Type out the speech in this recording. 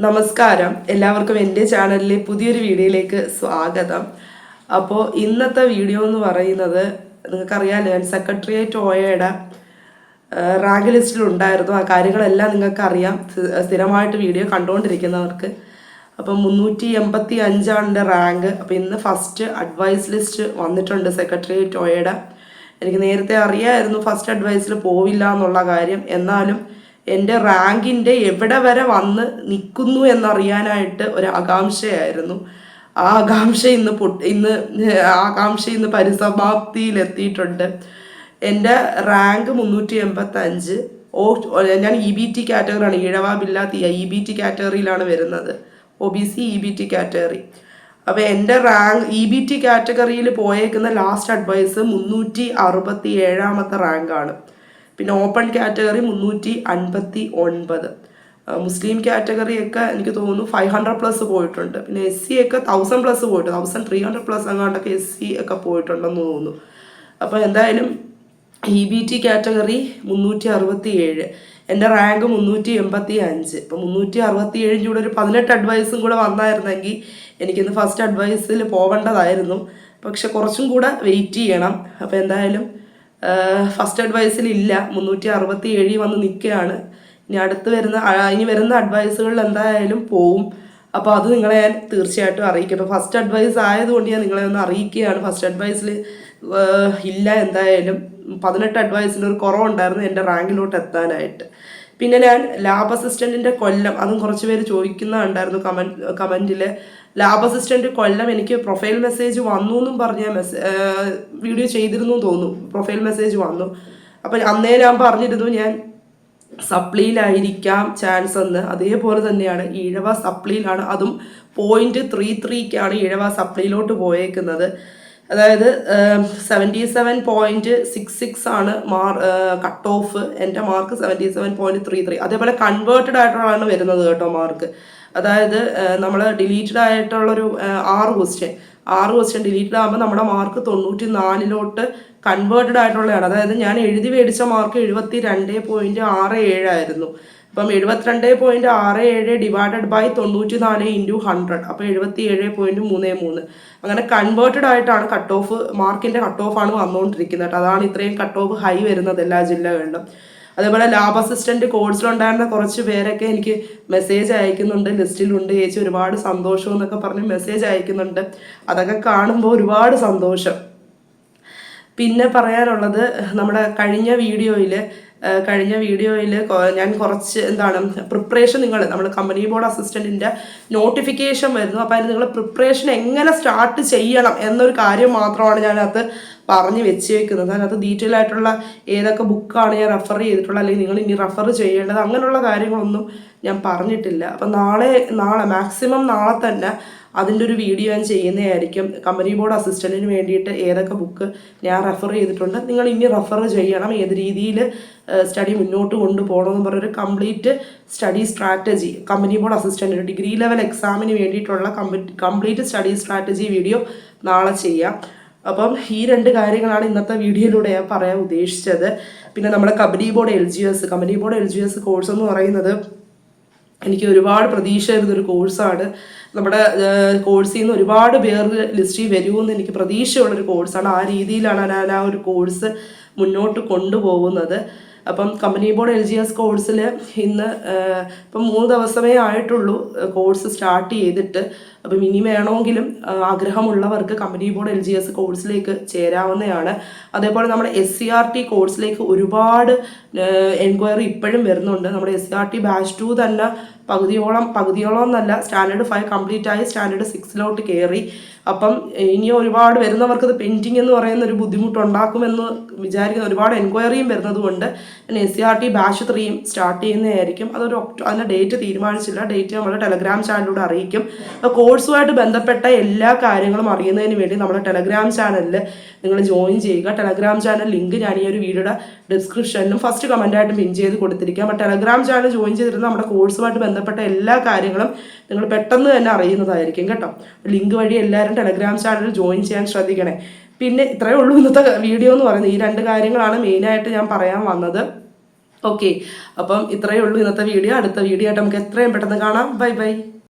നമസ്കാരം. എല്ലാവർക്കും എന്റെ ചാനലിലെ പുതിയൊരു വീഡിയോയിലേക്ക് സ്വാഗതം. അപ്പോൾ ഇന്നത്തെ വീഡിയോ എന്ന് പറയുന്നത് നിങ്ങൾക്കറിയാമല്ലോ ഞാൻ സെക്രട്ടേറിയറ്റ് ഓയയുടെ റാങ്ക് ലിസ്റ്റിൽ ഉണ്ടായിരുന്നു. ആ കാര്യങ്ങളെല്ലാം നിങ്ങൾക്കറിയാം. സ്ഥി- സ്ഥിരമായിട്ട് വീഡിയോ കണ്ടുകൊണ്ടിരിക്കുന്നവർക്ക്. അപ്പം മുന്നൂറ്റി എൺപത്തി അഞ്ചാണ് റാങ്ക്. അപ്പോൾ ഇന്ന് ഫസ്റ്റ് അഡ്വൈസ് ലിസ്റ്റ് വന്നിട്ടുണ്ട് സെക്രട്ടേറിയറ്റ് ഓയയുടെ. എനിക്ക് നേരത്തെ അറിയാമായിരുന്നു ഫസ്റ്റ് അഡ്വൈസിൽ പോവില്ല എന്നുള്ള കാര്യം. എന്നാലും എന്റെ റാങ്കിന്റെ എവിടെ വരെ വന്ന് നിൽക്കുന്നു എന്നറിയാനായിട്ട് ഒരു ആകാംക്ഷയായിരുന്നു ആ ആകാംക്ഷ ഇന്ന് പൊട്ട് ഇന്ന് ആകാംക്ഷ ഇന്ന് പരിസമാപ്തിയിലെത്തിയിട്ടുണ്ട്. എന്റെ റാങ്ക് മുന്നൂറ്റി എൺപത്തഞ്ച് ഓ ഞാൻ ഇ ബി ടി കാറ്റഗറിയാണ്. ഈഴവ ഇ ബി ടി കാറ്റഗറിയിലാണ് വരുന്നത്. O B C E B T category. അപ്പോൾ എന്റെ റാങ്ക് ഇ ബി ടി കാറ്റഗറിയിൽ പോയേക്കുന്ന ലാസ്റ്റ് അഡ്വൈസ് മുന്നൂറ്റി അറുപത്തി ഏഴാമത്തെ റാങ്കാണ്. പിന്നെ ഓപ്പൺ കാറ്റഗറി മുന്നൂറ്റി അൻപത്തി ഒൻപത് മുസ്ലിം കാറ്റഗറി ഒക്കെ എനിക്ക് തോന്നുന്നു ഫൈവ് ഹൺഡ്രഡ് പ്ലസ് പോയിട്ടുണ്ട്. പിന്നെ എസ് സി ഒക്കെ തൗസൻഡ് പ്ലസ് പോയിട്ടുണ്ട്. തൗസൻഡ് ത്രീ ഹൺഡ്രഡ് പ്ലസ് അങ്ങോട്ടൊക്കെ എസ് സി ഒക്കെ പോയിട്ടുണ്ടെന്ന് തോന്നുന്നു. അപ്പോൾ എന്തായാലും ഇ ബി ടി കാറ്റഗറി മുന്നൂറ്റി അറുപത്തി ഏഴ് എന്റെ റാങ്ക് മുന്നൂറ്റി എൺപത്തി അഞ്ച് ഇപ്പോൾ മുന്നൂറ്റി അറുപത്തി ഏഴിന്റെ കൂടെ ഒരു പതിനെട്ട് അഡ്വൈസും കൂടെ വന്നായിരുന്നെങ്കിൽ എനിക്കിന്ന് ഫസ്റ്റ് അഡ്വൈസിൽ പോവേണ്ടതായിരുന്നു. പക്ഷെ കുറച്ചും കൂടെ വെയിറ്റ് ചെയ്യണം. അപ്പോൾ എന്തായാലും ഫസ്റ്റ് അഡ്വൈസിൽ ഇല്ല മുന്നൂറ്റി അറുപത്തി ഏഴിൽ വന്ന് നിൽക്കുകയാണ്. ഇനി അടുത്ത് വരുന്ന ഇനി വരുന്ന അഡ്വൈസുകളിൽ എന്തായാലും പോവും. അപ്പോൾ അത് നിങ്ങളെ ഞാൻ തീർച്ചയായിട്ടും അറിയിക്കും. അപ്പോൾ ഫസ്റ്റ് അഡ്വൈസ് ആയതുകൊണ്ട് ഞാൻ നിങ്ങളെ ഒന്ന് അറിയിക്കുകയാണ്. ഫസ്റ്റ് അഡ്വൈസിൽ ഇല്ല എന്തായാലും. പതിനെട്ട് അഡ്വൈസിന് ഒരു കുറവുണ്ടായിരുന്നു എന്റെ റാങ്കിലോട്ട് എത്താനായിട്ട്. പിന്നെ ഞാൻ ലാബ് അസിസ്റ്റന്റിന്റെ കൊല്ലം അതും കുറച്ച് പേര് ചോദിക്കുന്നുണ്ടായിരുന്നു കമന്റ് കമന്റിൽ ലാബ് അസിസ്റ്റന്റ് കൊല്ലം എനിക്ക് പ്രൊഫൈൽ മെസ്സേജ് വന്നു എന്നും പറഞ്ഞ വീഡിയോ ചെയ്തിരുന്നു തോന്നുന്നു പ്രൊഫൈൽ മെസ്സേജ് വന്നു. അപ്പം അന്നേ ഞാൻ പറഞ്ഞിരുന്നു ഞാൻ സപ്ലിയിലായിരിക്കാം ചാൻസ് എന്ന്. അതേപോലെ തന്നെയാണ് ഈഴവ സപ്ലിയിലാണ്. അതും പോയിന്റ് ത്രീ ത്രീക്കാണ് ഈഴവ സപ്ലിയിലോട്ട് പോയേക്കുന്നത്. അതായത് seventy seven point six six ആണ് മാർ കട്ട് ഓഫ് എന്റെ mark seventy seven point three three അതേപോലെ കൺവേർട്ടഡ് ആയിട്ടുള്ളതാണ് വരുന്നത് കേട്ടോ മാർക്ക് അതായത് നമ്മൾ ഡിലീറ്റഡ് ആയിട്ടുള്ളൊരു ആറ് ക്വസ്റ്റ്യൻ ആറ് ക്വസ്റ്റ്യൻ ഡിലീറ്റഡ് ആകുമ്പോൾ നമ്മുടെ മാർക്ക് തൊണ്ണൂറ്റി നാലിലോട്ട് കൺവേർട്ടഡ് ആയിട്ടുള്ളതാണ്. അതായത് ഞാൻ എഴുതി മേടിച്ച മാർക്ക് എഴുപത്തി രണ്ട് പോയിന്റ് ആറ് ഏഴായിരുന്നു അപ്പം എഴുപത്തിരണ്ട് പോയിന്റ് ആറ് ഏഴ് ഡിവൈഡഡ് ബൈ തൊണ്ണൂറ്റി നാല് ഇന്റു ഹൺഡ്രഡ് അപ്പോൾ എഴുപത്തി ഏഴ് പോയിന്റ് മൂന്ന് മൂന്ന്. അങ്ങനെ കൺവേർട്ടഡ് ആയിട്ടാണ് കട്ട് ഓഫ് മാർക്കിന്റെ കട്ട് ഓഫ് ആണ് വന്നുകൊണ്ടിരിക്കുന്നത് അതാണ് ഇത്രയും കട്ട് ഓഫ് ഹൈ വരുന്നത് എല്ലാ ജില്ലകളിലും. അതേപോലെ ലാബ് അസിസ്റ്റന്റ് കോഴ്സിലുണ്ടായിരുന്ന കുറച്ച് പേരൊക്കെ എനിക്ക് മെസ്സേജ് അയക്കുന്നുണ്ട്. ലിസ്റ്റിലുണ്ട് ചേച്ചി ഒരുപാട് സന്തോഷം എന്നൊക്കെ പറഞ്ഞ് മെസ്സേജ് അയക്കുന്നുണ്ട്. അതൊക്കെ കാണുമ്പോൾ ഒരുപാട് സന്തോഷം. പിന്നെ പറയാനുള്ളത് നമ്മുടെ കഴിഞ്ഞ വീഡിയോയിൽ കഴിഞ്ഞ വീഡിയോയിൽ ഞാൻ കുറച്ച് എന്താണ് പ്രിപ്പറേഷൻ നിങ്ങൾ നമ്മുടെ കമ്പനി ബോർഡ് അസിസ്റ്റന്റിന്റെ നോട്ടിഫിക്കേഷൻ വരുന്നു. അപ്പോൾ അതിന് നിങ്ങൾ പ്രിപ്പറേഷൻ എങ്ങനെ സ്റ്റാർട്ട് ചെയ്യണം എന്നൊരു കാര്യം മാത്രമാണ് ഞാനത് പറഞ്ഞ് വെച്ചേക്കുന്നത്. അതിനകത്ത് ഡീറ്റെയിൽ ആയിട്ടുള്ള ഏതൊക്കെ ബുക്കാണ് ഞാൻ റെഫർ ചെയ്തിട്ടുള്ളത് അല്ലെങ്കിൽ നിങ്ങൾ ഇനി റെഫർ ചെയ്യേണ്ടത് അങ്ങനെയുള്ള കാര്യങ്ങളൊന്നും ഞാൻ പറഞ്ഞിട്ടില്ല. അപ്പം നാളെ നാളെ മാക്സിമം നാളെ തന്നെ അതിന്റെ ഒരു വീഡിയോ ഞാൻ ചെയ്യുന്നതായിരിക്കും. കമ്പനി ബോർഡ് അസിസ്റ്റന്റിന് വേണ്ടിയിട്ട് ഏതൊക്കെ ബുക്ക് ഞാൻ റെഫർ ചെയ്തിട്ടുണ്ട് നിങ്ങൾ ഇനി റെഫർ ചെയ്യണം. ഏത് രീതിയിൽ സ്റ്റഡി മുന്നോട്ട് കൊണ്ടുപോകണം കൊണ്ടുപോകണമെന്ന് പറഞ്ഞൊരു complete study strategy company board assistant degree level എക്സാമിന് വേണ്ടിയിട്ടുള്ള കംപ്ലീറ്റ് സ്റ്റഡി സ്ട്രാറ്റജി വീഡിയോ നാളെ ചെയ്യാം. അപ്പം ഈ രണ്ട് കാര്യങ്ങളാണ് ഇന്നത്തെ വീഡിയോയിലൂടെ ഞാൻ പറയാൻ ഉദ്ദേശിച്ചത്. പിന്നെ നമ്മുടെ company board L G S company board L G S course എന്ന് പറയുന്നത് എനിക്ക് ഒരുപാട് പ്രതീക്ഷ ഒരു കോഴ്സാണ് നമ്മുടെ കോഴ്സിൽ നിന്ന് ഒരുപാട് പേർ ലിസ്റ്റിൽ വരുമെന്ന് എനിക്ക് പ്രതീക്ഷയുള്ളൊരു കോഴ്സാണ് ആ രീതിയിലാണ് ഞാൻ ആ ഒരു കോഴ്സ് മുന്നോട്ട് കൊണ്ടുപോകുന്നത്. അപ്പം company board L G S കോഴ്സിൽ ഇന്ന് ഇപ്പം മൂന്ന് ദിവസമേ ആയിട്ടുള്ളൂ കോഴ്സ് സ്റ്റാർട്ട് ചെയ്തിട്ട്. അപ്പം ഇനി വേണമെങ്കിലും ആഗ്രഹമുള്ളവർക്ക് company board L G S കോഴ്സിലേക്ക് ചേരാവുന്നതാണ്. അതേപോലെ നമ്മുടെ എസ് സി ആർ ടി കോഴ്സിലേക്ക് ഒരുപാട് എൻക്വയറി ഇപ്പോഴും വരുന്നുണ്ട്. നമ്മുടെ S C R T batch two തന്നെ പകുതിയോളം പകുതിയോളം എന്നല്ല സ്റ്റാൻഡേർഡ് ഫൈവ് കംപ്ലീറ്റ് ആയി സ്റ്റാൻഡേർഡ് സിക്സിലോട്ട് കയറി അപ്പം ഇനി ഒരുപാട് വരുന്നവർക്ക് ഇത് പെൻഡിങ് എന്ന് പറയുന്ന ഒരു ബുദ്ധിമുട്ടുണ്ടാക്കുമെന്ന് വിചാരിക്കുന്ന ഒരുപാട് എൻക്വയറിയും വരുന്നതുകൊണ്ട് ഞാൻ S C R T batch ത്രീയും സ്റ്റാർട്ട് ചെയ്യുന്നതായിരിക്കും. അതൊരു ഒക്ടോ അതിന്റെ ഡേറ്റ് തീരുമാനിച്ചില്ല. ഡേറ്റ് നമ്മൾ ടെലഗ്രാം ചാനലിലൂടെ അറിയിക്കും. അപ്പോൾ കോഴ്സുമായിട്ട് ബന്ധപ്പെട്ട എല്ലാ കാര്യങ്ങളും അറിയുന്നതിന് വേണ്ടി നമ്മുടെ ടെലഗ്രാം ചാനലിൽ നിങ്ങൾ ജോയിൻ ചെയ്യുക. ടെലഗ്രാം ചാനൽ ലിങ്ക് ഞാൻ ഈ ഒരു വീഡിയോയുടെ ഡിസ്ക്രിപ്ഷനിലും ഫസ്റ്റ് കമന്റായിട്ടും പിൻ ചെയ്ത് കൊടുത്തിരിക്കുക അപ്പോൾ ടെലഗ്രാം ചാനൽ ജോയിൻ ചെയ്തിരുന്ന നമ്മുടെ കോഴ്സുമായിട്ട് ബന്ധപ്പെട്ട എല്ലാ കാര്യങ്ങളും നിങ്ങൾ പെട്ടെന്ന് തന്നെ അറിയുന്നതായിരിക്കും കേട്ടോ. ലിങ്ക് വഴി എല്ലാവരും ടെലഗ്രാം ചാനൽ ജോയിൻ ചെയ്യാൻ ശ്രദ്ധിക്കണേ. പിന്നെ ഇത്രയേ ഉള്ളൂ ഇന്നത്തെ വീഡിയോ എന്ന് പറയുന്നത്. ഈ രണ്ട് കാര്യങ്ങളാണ് മെയിനായിട്ട് ഞാൻ പറയാൻ വന്നത്. ഓക്കെ അപ്പം ഇത്രയേ ഉള്ളൂ ഇന്നത്തെ വീഡിയോ അടുത്ത വീഡിയോ ആയിട്ട് നമുക്ക് എത്രയും പെട്ടെന്ന് കാണാം. Bye bye